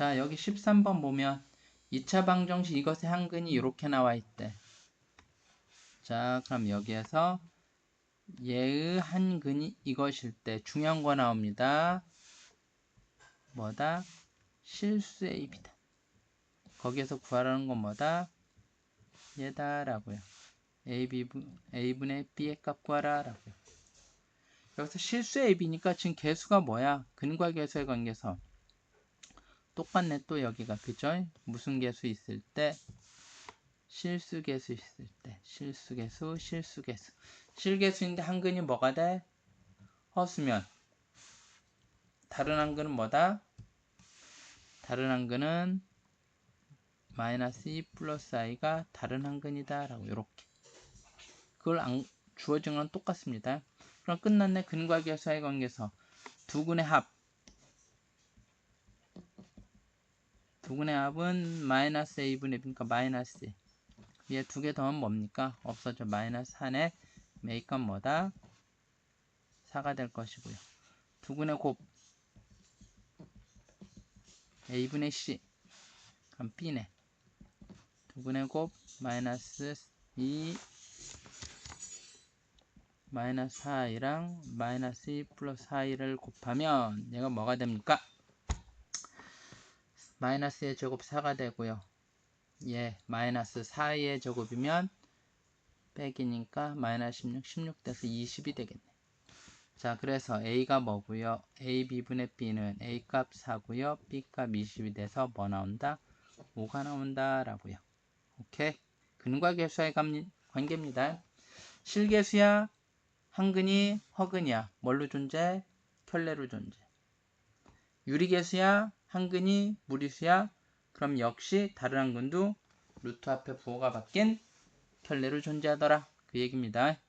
자, 여기 13번 보면 2차 방정식 이것의 한근이 이렇게 나와 있대. 자, 그럼 여기에서 얘의 한근이 이것일 때 중요한 거 나옵니다. 뭐다? 실수 AB다. 거기에서 구하라는 건 뭐다? 얘다라고요. A분의 B의 값 구하라 라고요. 여기서 실수 AB니까 지금 개수가 뭐야? 근과 개수의 관계에서 똑같네 또 여기가. 그죠? 무슨 개수 있을 때? 실수 개수 있을 때. 실수 개수 실수 개수. 실개수인데 한근이 뭐가 돼? 허수면. 다른 한근은 뭐다? 다른 한근은 마이너스 2 플러스 i가 다른 한근이다. 라고 이렇게. 그걸 안, 주어진 건 똑같습니다. 그럼 끝났네. 근과 개수의 관계에서 두 근의 합 두 근의 합은 마이너스 a분의 b니까 마이너스 위에 두 개 더하면 뭡니까? 없어져 마이너스 1에 메이크업 뭐다? 4가 될 것이고요 두 근의 곱 a분의 c 그럼 b네 두 근의 곱 마이너스 2 마이너스 4i랑 마이너스 2 플러스 4i를 곱하면 얘가 뭐가 됩니까? 마이너스의 제곱 4가 되고요. 예, 마이너스 4의 제곱이면 빼기니까 마이너스 16, 16 돼서 20이 되겠네. 자, 그래서 A가 뭐고요? A, B분의 B는 A 값 4고요. B 값 20이 돼서 뭐 나온다? 5가 나온다 라고요. 오케이. 근과 개수의 관계입니다. 실개수야, 한근이, 허근이야. 뭘로 존재? 켤레로 존재. 유리개수야, 한근이, 무리수야. 그럼 역시 다른 한근도 루트 앞에 부호가 바뀐 켤레로 존재하더라. 그 얘기입니다.